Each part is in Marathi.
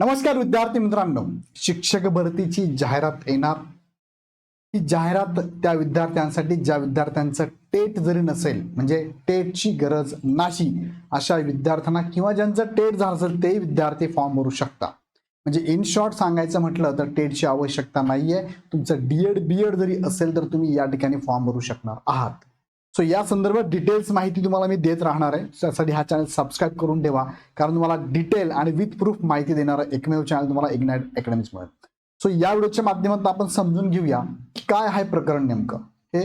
नमस्कार विद्यार्थी मित्रांनो. शिक्षक भरतीची जाहिरात येणार. ही जाहिरात त्या विद्यार्थ्यांसाठी ज्या विद्यार्थ्यांचं टेट जरी नसेल म्हणजे टेटची गरज नाही अशा विद्यार्थ्यांना किंवा ज्यांचं टेट झालं असेल ते विद्यार्थी फॉर्म भरू शकता. म्हणजे इन शॉर्ट सांगायचं म्हटलं तर टेटची आवश्यकता नाहीये. तुमचं डीएड बीएड जरी असेल तर तुम्ही या ठिकाणी फॉर्म भरू शकणार आहात. सो या संदर्भात डिटेल्स माहिती तुम्हाला मी देत राहणार आहे. त्यासाठी हा चॅनल सबस्क्राईब करून ठेवा. कारण तुम्हाला डिटेल आणि विथ प्रूफ माहिती देणारा एकमेव चॅनल तुम्हाला इग्नाइट अकॅडमीच मिळेल. सो या व्हिडिओच्या माध्यमातून आपण समजून घेऊया की काय आहे प्रकरण नेमकं. हे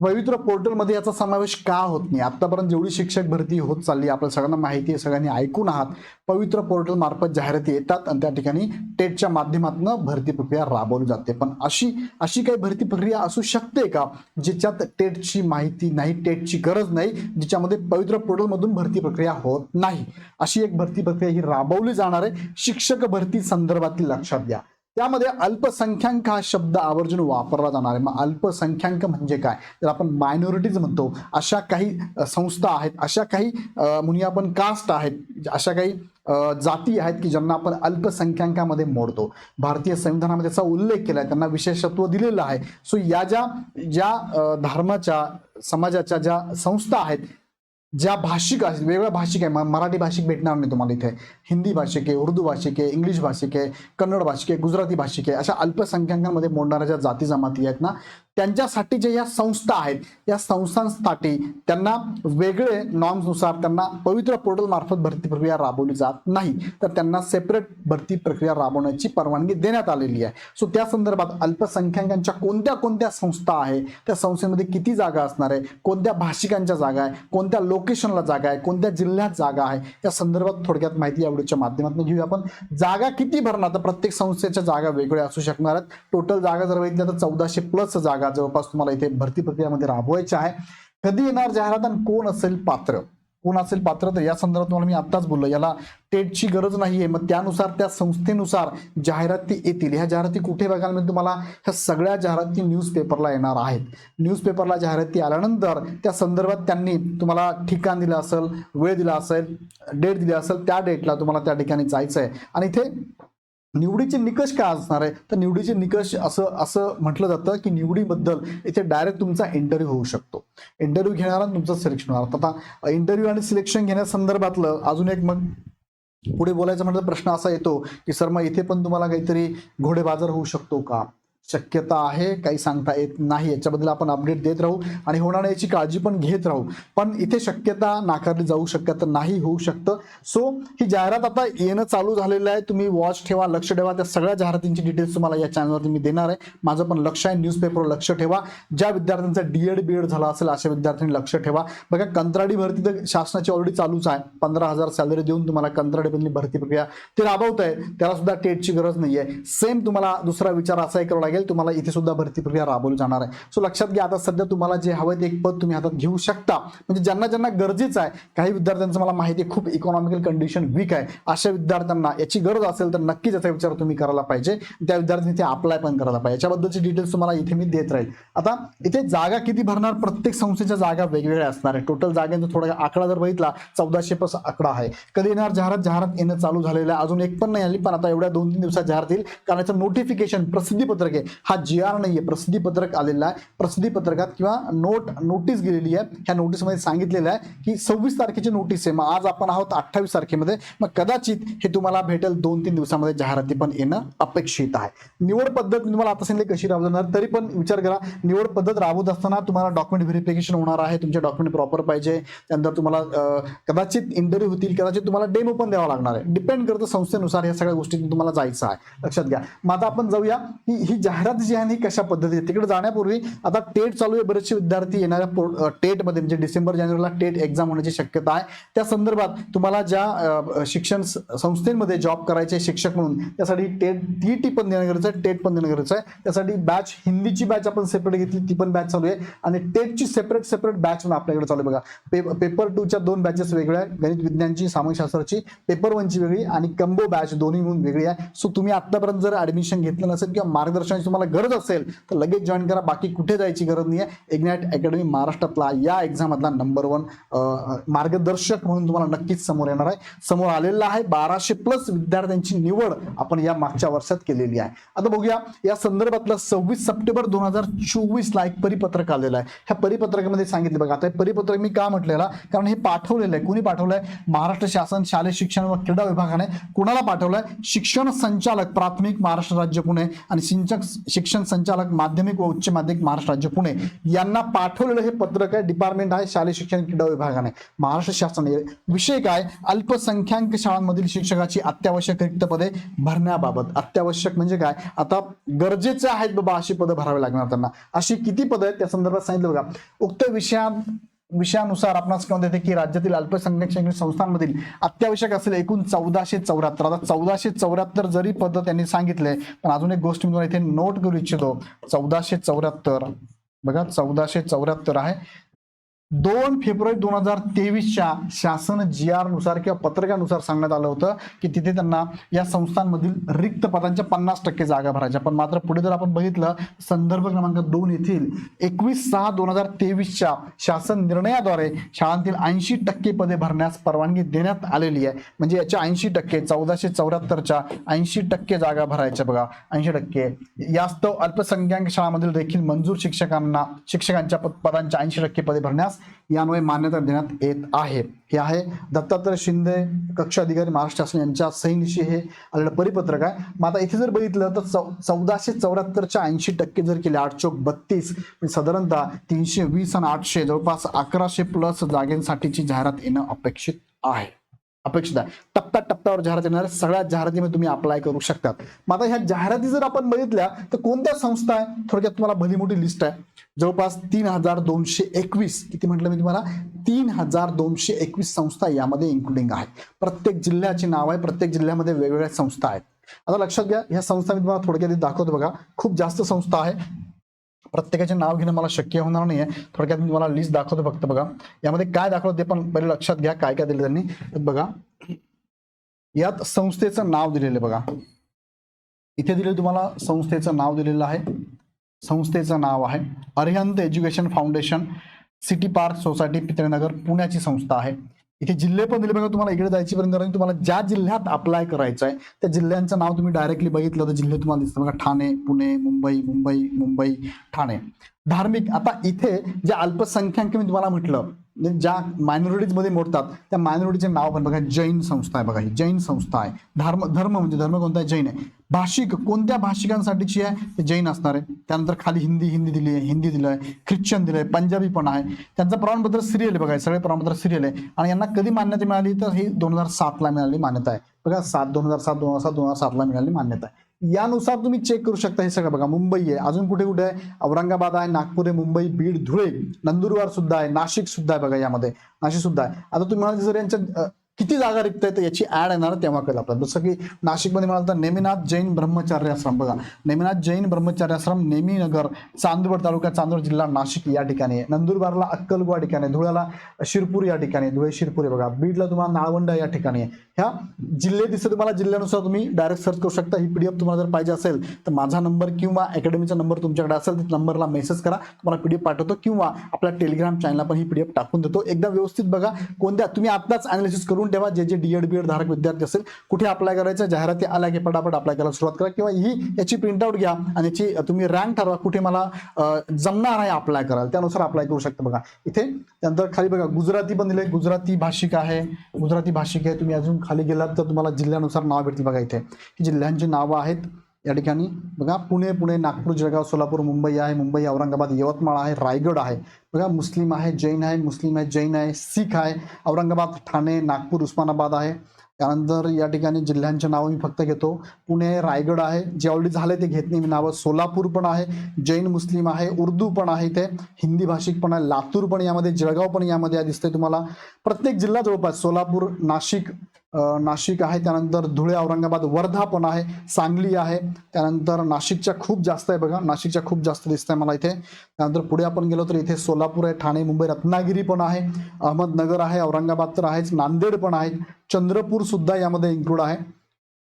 पवित्र पोर्टलमध्ये याचा समावेश का होत नाही? आतापर्यंत जेवढी शिक्षक भरती होत चालली आपल्या सगळ्यांना माहिती आहे सगळ्यांनी ऐकून आहात पवित्र पोर्टल मार्फत जाहिराती येतात आणि त्या ठिकाणी टेटच्या माध्यमातून भरती प्रक्रिया राबवली जाते. पण अशी अशी काही भरती प्रक्रिया असू शकते का ज्याच्यात टेटची माहिती नाही टेटची गरज नाही ज्याच्यामध्ये पवित्र पोर्टलमधून भरती प्रक्रिया होत नाही? अशी एक भरती प्रक्रिया ही राबवली जाणार आहे. शिक्षक भरती संदर्भातील लक्षात घ्या. त्यामध्ये अल्पसंख्याक हा शब्द आवर्जून वापरला जाणार आहे. मग अल्पसंख्याक म्हणजे काय? तर आपण मायनॉरिटीज म्हणतो. अशा काही संस्था आहेत अशा काही अ, म्हणूया आपण कास्ट आहेत अशा काही जाती आहेत की ज्यांना आपण अल्पसंख्याकामध्ये मोडतो. भारतीय संविधानामध्ये त्याचा उल्लेख केला आहे त्यांना विशेषत्व दिलेलं आहे. सो या ज्या ज्या धर्माच्या समाजाच्या ज्या संस्था आहेत ज्या भाषिक आहेत वेगळ्या भाषिक आहे. मराठी भाषिक भेटणार नाही तुम्हाला इथे. हिंदी भाषिक आहे उर्दू भाषिक आहे इंग्लिश भाषिक आहे कन्नड भाषिक आहे गुजराती भाषिक आहे. अशा अल्पसंख्याकांमध्ये मोडणाऱ्या ज्या जाती जमाती आहेत ना त्यांच्यासाठी ज्या या संस्था आहेत या संस्थांसाठी त्यांना वेगळे नॉर्म्सनुसार त्यांना पवित्र पोर्टल मार्फत भरती प्रक्रिया राबवली जात नाही. तर त्यांना सेपरेट भरती प्रक्रिया राबवण्याची परवानगी देण्यात आलेली आहे. सो त्या संदर्भात अल्पसंख्याकांच्या कोणत्या कोणत्या संस्था आहे त्या संस्थेमध्ये किती जागा असणार आहे कोणत्या भाषिकांच्या जागा आहे कोणत्या लोकेशनला जागा आहे कोणत्या जिल्ह्यात जागा आहे या संदर्भात थोडक्यात माहिती या व्हिडिओच्या माध्यमातून घेऊया आपण. जागा किती भरणार? तर प्रत्येक संस्थेच्या जागा वेगळ्या असू शकणार आहेत. टोटल जागा जर बघितल्या तर चौदाशे प्लस जागा जवळपास तुम्हाला इथे भरती प्रक्रियामध्ये राबवायच्या आहे. कधी येणार जाहिरात आणि कोण असेल पात्र? कोण असेल पात्र? तर या संदर्भात तुम्हाला मी आत्ताच बोललो याला टेटची गरज नाहीये मग त्यानुसार त्या संस्थेनुसार जाहिराती येतील. ह्या जाहिराती कुठे बघायला मिळतील तुम्हाला? ह्या सगळ्या जाहिराती न्यूजपेपरला येणार आहेत. न्यूजपेपरला जाहिराती आल्यानंतर त्या संदर्भात त्यांनी तुम्हाला ठिकाण दिलं असेल वेळ दिला असेल डेट दिली असेल त्या डेटला तुम्हाला त्या ठिकाणी जायचं आहे आणि इथे निवडीचे निकष काय असणार आहे? तर निवडीचे निकष असं असं म्हटलं जातं की निवडीबद्दल इथे डायरेक्ट तुमचा इंटरव्ह्यू होऊ शकतो. इंटरव्ह्यू घेणारा तुमचं सिलेक्शन होणार. आता इंटरव्ह्यू आणि सिलेक्शन घेण्यासंदर्भातलं अजून एक मग पुढे बोलायचं म्हटलं तर प्रश्न असा येतो की सर मग इथे पण तुम्हाला काहीतरी घोडेबाजार होऊ शकतो का? शक्यता आहे काही सांगता येत नाही. याच्याबद्दल आपण अपडेट देत राहू आणि होणार याची काळजी पण घेत राहू. पण इथे शक्यता नाकारली जाऊ शकत नाही होऊ शकतं. सो ही जाहिरात आता येणं चालू झालेलं आहे. तुम्ही वॉच ठेवा लक्ष ठेवा. त्या सगळ्या जाहिरातींची डिटेल्स तुम्हाला या चॅनलवरती मी देणार आहे. माझं पण लक्ष आहे न्यूजपेपरवर लक्ष ठेवा. ज्या विद्यार्थ्यांचा डीएड बीएड झाला असेल अशा विद्यार्थ्यांनी लक्ष ठेवा. बघा कंत्राटी भरती तर शासनाची ऑलरेडी चालूच आहे. पंधरा हजार सॅलरी देऊन तुम्हाला कंत्राटी भरती प्रक्रिया ते राबवत आहे त्याला सुद्धा टेटची गरज नाही आहे सेम तुम्हाला दुसरा विचार असाही करावा लागेल. तुम्हाला इथे सुद्धा भरती प्रक्रिया राबवली जाणार आहे. सो लक्षात घ्या आता सध्या तुम्हाला जे हवं ते एक पद तुम्ही हातात घेऊ शकता. म्हणजे ज्यांना ज्यांना गरजेचं आहे काही विद्यार्थ्यांचं मला माहिती आहे खूप इकॉनॉमिकल कंडिशन वीक आहे. अशा विद्यार्थ्यांना याची गरज असेल तर नक्कीच याचा विचार तुम्ही करायला पाहिजे. त्या विद्यार्थ्यांनी ते अप्लाय पण करायला पाहिजे. याच्याबद्दलची डिटेल्स तुम्हाला इथे मी देत राहील. आता इथे जागा किती भरणार? प्रत्येक संस्थेच्या जागा वेगवेगळ्या असणार आहे टोटल जागेचा थोडा आकडा जर बघितला चौदाशे प्लस आकडा आहे. कधी येणार? जाहिरात जाहिरात येणं चालू झालेलं आहे. अजून एक पण नाही आली पण आता एवढ्या दोन तीन दिवसात जाहिरात येईल. कारण याचं नोटिफिकेशन प्रसिद्धी पत्रक आहे हा जी आर नाहीये. प्रसिद्धी पत्रक आलेला आहे. प्रसिद्धी पत्रकात किंवा नोट नोटीस गेलेली आहे. ह्या नोटीसमध्ये सांगितलेलं आहे की सव्वीस तारखेची नोटीस आहे. मग आज आपण आहोत अठ्ठावीस तारखेमध्ये. मग कदाचित हे तुम्हाला भेटेल दोन तीन दिवसामध्ये. जाहिराती पण येणं अपेक्षित आहे. निवड पद्धत मी तुम्हाला आता सांगितले कशी राबवणार तरी पण विचार करा. निवड पद्धत राबवत असताना तुम्हाला डॉक्युमेंट व्हेरिफिकेशन होणार आहे. तुमचे डॉक्युमेंट प्रॉपर पाहिजे. त्यानंतर तुम्हाला अं, कदाचित इंटरव्ह्यू होतील. कदाचित तुम्हाला डेमो पण द्यावा लागणार आहे. डिपेंड करतं संस्थेनुसार या सगळ्या गोष्टी तुम्हाला जायचं आहे. लक्षात घ्या. मग आता आपण जाऊया. की ही जाहिरात जी आहे ही कशा पद्धती तिकडे जाण्यापूर्वी आता टेट चालू आहे. बरेचसे विद्यार्थी येणाऱ्या पो- टेटमध्ये म्हणजे डिसेंबर जानेवारीला टेट एक्झाम होण्याची शक्यता आहे. त्या संदर्भात तुम्हाला ज्या शिक्षण संस्थेमध्ये जॉब करायचे शिक्षक म्हणून त्यासाठी टेट टी टी पण देणं गरजेचं आहे टेट पण देणं गरजेचं आहे. त्यासाठी बॅच हिंदीची बॅच आपण सेपरेट घेतली ती पण बॅच चालू आहे. आणि टेटची सेपरेट सेपरेट बॅच पण आपल्याकडे चालू आहे बघा. पे पेपर टूच्या दोन बॅचेस वेगळ्या आहेत. गणित विज्ञानची सामाजिकशास्त्राची पेपर वनची वेगळी आणि कंबो बॅच दोन्ही म्हणून वेगळी आहे. सो तुम्ही आतापर्यंत जर ऍडमिशन घेतलं नसेल किंवा मार्गदर्शन शिकण्याची तुम्हाला गरज असेल तर लगेच जॉईन करा. बाकी कुठे जायची गरज नाही आहे इग्नाईट अकॅडमी महाराष्ट्रातला या एक्झाममधला नंबर वन मार्गदर्शक म्हणून तुम्हाला नक्कीच समोर येणार आहे. समोर आलेला आहे बाराशे प्लस विद्यार्थ्यांची निवड आपण या मागच्या वर्षात केलेली आहे. आता बघूया या संदर्भातलं सव्वीस सप्टेंबर दोन हजार चोवीसला एक परिपत्रक आलेलं आहे. ह्या परिपत्रकामध्ये सांगितलं बघा आता परिपत्रक मी का म्हटलेला? कारण हे पाठवलेलं आहे. कुणी आहे महाराष्ट्र शासन शालेय शिक्षण व क्रीडा विभागाने. कुणाला पाठवलं आहे शिक्षण संचालक प्राथमिक महाराष्ट्र राज्य पुणे आणि सिंचक शिक्षण संचालक माध्यमिक व उच्च माध्यमिक महाराष्ट्र राज्य पुणे. यांना पाठवलेलं हे पत्रक आहे डिपार्टमेंट आहे शालेय शिक्षण क्रीडा विभागाने. महाराष्ट्र शासनाने. विषय काय? अल्पसंख्याक शाळांमधील शिक्षकाची अत्यावश्यक रिक्त पदे भरण्याबाबत. अत्यावश्यक म्हणजे काय? आता गरजेचे आहेत बाबा अशी पदं भरावी लागणार त्यांना. अशी किती पदं आहेत त्या संदर्भात सांगितलं बघा. उक्त विषयात विषयानुसार आपणास किंवा देते की राज्यातील अल्पसंख्याक शैक्षणिक संस्थांमधील अत्यावश्यक असलेले एकूण चौदाशे चौऱ्याहत्तर. आता चौदाशे चौऱ्याहत्तर जरी पद त्यांनी सांगितले पण अजून एक गोष्ट मी इथे नोट करू इच्छितो. चौदाशे चौऱ्याहत्तर. बघा चौदाशे चौऱ्याहत्तर आहे. दोन फेब्रुवारी दोन हजार तेवीसच्या शासन जी आरनुसार किंवा पत्रकानुसार सांगण्यात आलं होतं की तिथे त्यांना या संस्थांमधील रिक्त पदांच्या पन्नास टक्के जागा भरायच्या. पण मात्र पुढे जर आपण बघितलं संदर्भ क्रमांक दोन येथील एकवीस सहा दोन हजार तेवीसच्या शासन निर्णयाद्वारे शाळांतील ऐंशी टक्के पदे भरण्यास परवानगी देण्यात आलेली आहे. म्हणजे याच्या ऐंशी टक्के चौदाशे चौऱ्याहत्तरच्या ऐंशी टक्के जागा भरायच्या बघा. ऐंशी टक्के. यास्तव अल्पसंख्याक शाळांमधील देखील मंजूर शिक्षकांना शिक्षकांच्या पद- पदांच्या ऐंशी टक्के पदे भरण्यास यान्वये मान्यता देण्यात येत आहे. हे आहे दत्तात्रय शिंदे कक्ष अधिकारी महाराष्ट्र शासन यांच्या सहीनिशी हे आलेलं परिपत्रक आहे. मग आता इथे जर बघितलं तर चौ चौदाशे चौऱ्याहत्तरच्या ऐंशी टक्के जर केले आठ चौक बत्तीस साधारणतः तीनशे वीस आणि आठशे जवळपास अकराशे प्लस जागेंसाठीची जाहिरात येणं अपेक्षित आहे. अपेक्षित आहे. टप्प्या टप्प्यावर जाहिरात येणार सगळ्या जाहिरातीमध्ये तुम्ही अप्लाय करू शकतात. मग आता ह्या जाहिराती जर आपण बघितल्या तर कोणत्या संस्था आहे? थोडक्यात तुम्हाला भली मोठी लिस्ट आहे. जवळपास तीन हजार दोनशे एकवीस किती म्हटलं मी तुम्हाला? तीन हजार दोनशे एकवीस संस्था यामध्ये इन्क्लुडिंग आहे प्रत्येक जिल्ह्याचे नाव आहे प्रत्येक जिल्ह्यामध्ये वेगवेगळ्या संस्था आहेत. आता लक्षात घ्या ह्या संस्था मी तुम्हाला थोडक्यात दाखवतो बघा. खूप जास्त संस्था आहे. प्रत्येकाचे नाव घेणं मला शक्य होणार नाहीये. थोडक्यात मी तुम्हाला लिस्ट दाखवतो फक्त बघा. यामध्ये काय दाखवलं ते पण पहिले लक्षात घ्या काय काय दिलं त्यांनी. बघा. यात संस्थेचं नाव दिलेलं आहे बघा. इथे दिले तुम्हाला संस्थेचं नाव दिलेलं आहे. संस्थेचं नाव आहे Arihant education foundation city park society Pitalenagar पुण्याची संस्था आहे. इथे जिल्हे पण दिले बघा तुम्हाला इकडे जायची पर्यंत तुम्हाला ज्या जिल्ह्यात अप्लाय करायचं आहे त्या जिल्ह्यांचं नाव तुम्ही डायरेक्टली बघितलं तर जिल्हे तुम्हाला दिसतं बघा ठाणे पुणे मुंबई मुंबई मुंबई ठाणे. धार्मिक आता इथे जे अल्पसंख्याक मी तुम्हाला म्हटलं म्हणजे ज्या मायनॉरिटीजमध्ये मोडतात त्या मायनॉरिटीचे नाव पण बघा जैन संस्था आहे बघा ही. जैन संस्था आहे. धर्म धर्म म्हणजे धर्म कोणता आहे? जैन आहे. भाषिक कोणत्या भाषिकांसाठीची आहे? ते जैन असणार आहे. त्यानंतर खाली हिंदी हिंदी दिली आहे हिंदी दिलं आहे ख्रिश्चन दिलं आहे पंजाबी पण आहे. त्यांचं प्रमाणपत्र सिरियल आहे बघा सगळे प्रमाणपत्र सिरियल आहे. आणि यांना कधी मान्यता मिळाली? तर ही दोन हजार सातला मिळाली मान्यता आहे. बघा सात दोन हजार सात दोन हजार सात दोन हजार सातला मिळाली मान्यता आहे. यानुसार तुम्ही चेक करू शकता हे सगळं. बघा मुंबई आहे. अजून कुठे कुठे आहे? औरंगाबाद आहे नागपूर आहे मुंबई बीड धुळे. नंदुरबार सुद्धा आहे नाशिक सुद्धा आहे बघा यामध्ये. नाशिक सुद्धा आहे. आता तुम्ही म्हणाल जर यांच्या किती जागा रिक्त आहे तर याची ऍड येणार तेव्हा कळेल आपल्याला. जसं की नाशिकमध्ये म्हणाल तर नेमिनाथ जैन ब्रह्मचार्य आश्रम. बघा नेमिनाथ जैन ब्रह्मचार्य आश्रम नेमीनगर चांदवड तालुका चांदवड जिल्हा नाशिक या ठिकाणी आहे. नंदुरबारला अक्कलगुवा ठिकाणी धुळ्याला शिरपूर या ठिकाणी धुळे शिरपूर बघा. बीडला तुम्हाला नाळवंड या ठिकाणी आहे. ह्या जिल्हे दिसते तुम्हाला जिल्ह्यानुसार तुम्ही डायरेक्ट सर्च करू शकता. ही पीडीएफ तुम्हाला जर पाहिजे असेल तर माझा नंबर किंवा अकॅडमीचा नंबर तुमच्याकडे असेल तर नंबरला मेसेज करा. तुम्हाला पीडीएफ पाठवतो किंवा आपल्या टेलिग्राम चॅनलला पण ही पीडीएफ टाकून देतो. एकदा व्यवस्थित बघा. कोणत्या? तुम्ही आत्ताच अनालिसिस करून ठेवा. जे जे डीएड बीएड धारक विद्यार्थी असेल कुठे अप्लाय करायचं जाहिराती आल्या की पटापट अप्लाय करायला सुरुवात करा किंवा ही याची प्रिंटआउट घ्या आणि याची तुम्ही रँक ठरवा कुठे मला जमणार आहे अप्लाय करायला. त्यानुसार अप्लाय करू शकता बघा. इथे त्यानंतर खाली बघा गुजराती पण दिले गुजराती भाषिक आहे. गुजराती भाषिक आहे. तुम्ही अजून खाली गेलात तर तुम्हाला जिल्ह्यानुसार नाव भेटतील बघा इथे. जिल्ह्यांची नावं आहेत. या ठिकाणी बघा पुणे पुणे नागपूर जळगाव सोलापूर मुंबई आहे मुंबई औरंगाबाद यवतमाळ आहे रायगड आहे. बघा मुस्लिम आहे जैन आहे मुस्लिम आहे जैन आहे सिख आहे औरंगाबाद ठाणे नागपूर उस्मानाबाद आहे. त्यानंतर या ठिकाणी जिल्ह्यांचे नावं मी फक्त घेतो. पुणे रायगड आहे जे ऑलरेडी झाले ते घेत नाही मी नावं. सोलापूर पण आहे जैन मुस्लिम आहे उर्दू पण आहे इथे. हिंदी भाषिक पण आहे लातूर पण यामध्ये जळगाव पण यामध्ये आहे, दिसतंय तुम्हाला. प्रत्येक जिल्हा जवळपास सोलापूर नाशिक नाशिक आहे. त्यानंतर धुळे औरंगाबाद वर्धा पण आहे. सांगली आहे. त्यानंतर नाशिकच्या खूप जास्त आहे बघा. नाशिकच्या खूप जास्त दिसत आहे मला इथे. त्यानंतर पुढे आपण गेलो तर इथे सोलापूर आहे ठाणे मुंबई रत्नागिरी पण आहे. अहमदनगर आहे औरंगाबाद तर आहेच. नांदेड पण आहे. चंद्रपूर सुद्धा यामध्ये इन्क्लूड आहे.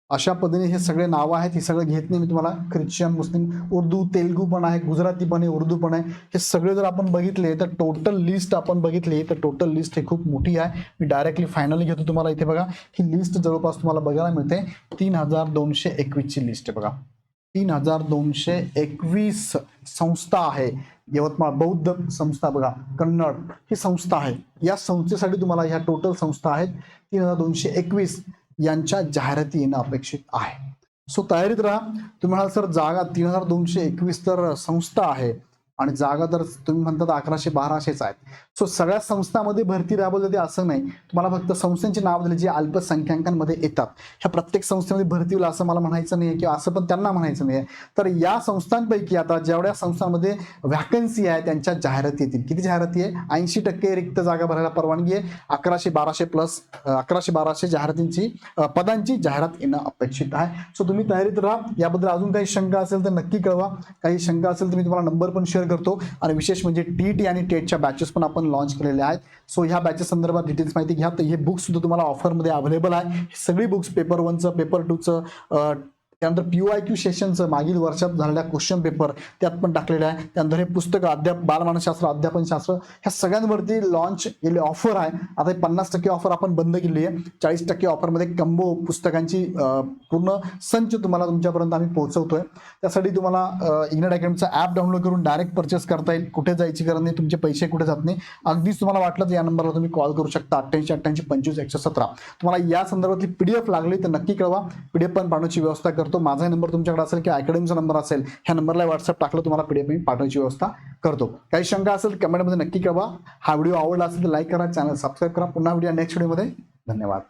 अशा पद्धतीने हे सगळे नावं आहेत हे सगळं घेत नाही मी तुम्हाला. ख्रिश्चन मुस्लिम उर्दू तेलगू पण आहे गुजराती पण आहे उर्दू पण आहे. हे सगळे जर आपण बघितले तर टोटल लिस्ट आपण बघितली तर टोटल लिस्ट हे खूप मोठी आहे. मी डायरेक्टली फायनली घेतो तुम्हाला इथे बघा. ही लिस्ट जवळपास तुम्हाला बघायला मिळते. तीन हजार दोनशे एकवीसची लिस्ट आहे बघा. तीन हजार दोनशे एकवीस संस्था आहे. यवतमाळ बौद्ध संस्था बघा कन्नड ही संस्था आहे. या संस्थेसाठी तुम्हाला ह्या टोटल संस्था आहेत. तीन हजार दोनशे एकवीस यांच्या जाहिराती येणं अपेक्षित आहे. सो तयारीत राहा. तुम्हाला सर जागा तीन हजार दोनशे एकवीस तर संस्था आहे. आणि जागा तर तुम्ही म्हणतात अकराशे बाराशेच आहेत. सो सगळ्या संस्थांमध्ये भरती राबवली जाते असं नाही. तुम्हाला फक्त संस्थांची नाव दिले जे अल्पसंख्याकांमध्ये येतात. ह्या प्रत्येक संस्थेमध्ये भरती होईल असं मला म्हणायचं नाही किंवा असं पण त्यांना म्हणायचं नाही तर या संस्थांपैकी आता जेवढ्या संस्थांमध्ये व्हॅकन्सी आहे त्यांच्या जाहिराती येतील. किती जाहिराती आहे? ऐंशी टक्के रिक्त जागा भरायला परवानगी आहे. अकराशे बाराशे प्लस अकराशे बाराशे जाहिरातींची पदांची जाहिरात येणं अपेक्षित आहे. सो तुम्ही तयारीत राहा. याबद्दल अजून काही शंका असेल तर नक्की कळवा. काही शंका असेल तर मी तुम्हाला नंबर पण शेअर करतो. आणि विशेष म्हणजे टी टी आणि टेटच्या बॅचेस पण आपण लॉन्च केलेले आहेत. सो ह्या बॅचेस संदर्भात डिटेल्स माहिती घ्या. तर हे बुक्स सुद्धा तुम्हाला ऑफरमध्ये अवेलेबल आहे. सगळी बुक्स पेपर वनचं पेपर टूचं त्यानंतर पी आय क्यू सेशनचं मागील वर्षात झालेल्या क्वेश्चन पेपर त्यात पण टाकलेलं आहे. त्यानंतर हे पुस्तकं अध्याप बालमानसशास्त्र अध्यापनशास्त्र ह्या सगळ्यांवरती लॉन्च केले ऑफर आहे. आता हे पन्नास टक्के ऑफर आपण बंद केली आहे. चाळीस टक्के ऑफरमध्ये कंबो पुस्तकांची पूर्ण संच तुम्हाला तुमच्यापर्यंत आम्ही पोहोचवतोय. त्यासाठी तुम्हाला इग्नेट अकॅडमीचा ॲप डाउनलोड करून डायरेक्ट परचेस करता येईल. कुठे जायची गरज नाही तुमचे पैसे कुठे जात नाही. अगदीच तुम्हाला वाटलं तर या नंबरला तुम्ही कॉल करू शकता. अठ्ठ्याऐंशी अठ्ठ्याऐंशी पंचवीस एकशे सतरा. तुम्हाला या संदर्भातली पीडीएफ लागली तर नक्की कळवा. पीडीएफ पण पाण्याची व्यवस्था करतो. माझा नंबर तुमच्याकडे असेल किंवा अकॅडमीचा नंबर असेल ह्या नंबरला व्हॉट्सअप टाकलं तुम्हाला पीडीएफ मी पाठवण्याची व्यवस्था करतो. काही शंका असेल कमेंटमध्ये नक्की कळवा. हा व्हिडिओ आवडला असेल तर लाईक करा चॅनल सबस्क्राईब करा. पुन्हा व्हिडिओ नेक्स्ट व्हिडिओमध्ये धन्यवाद.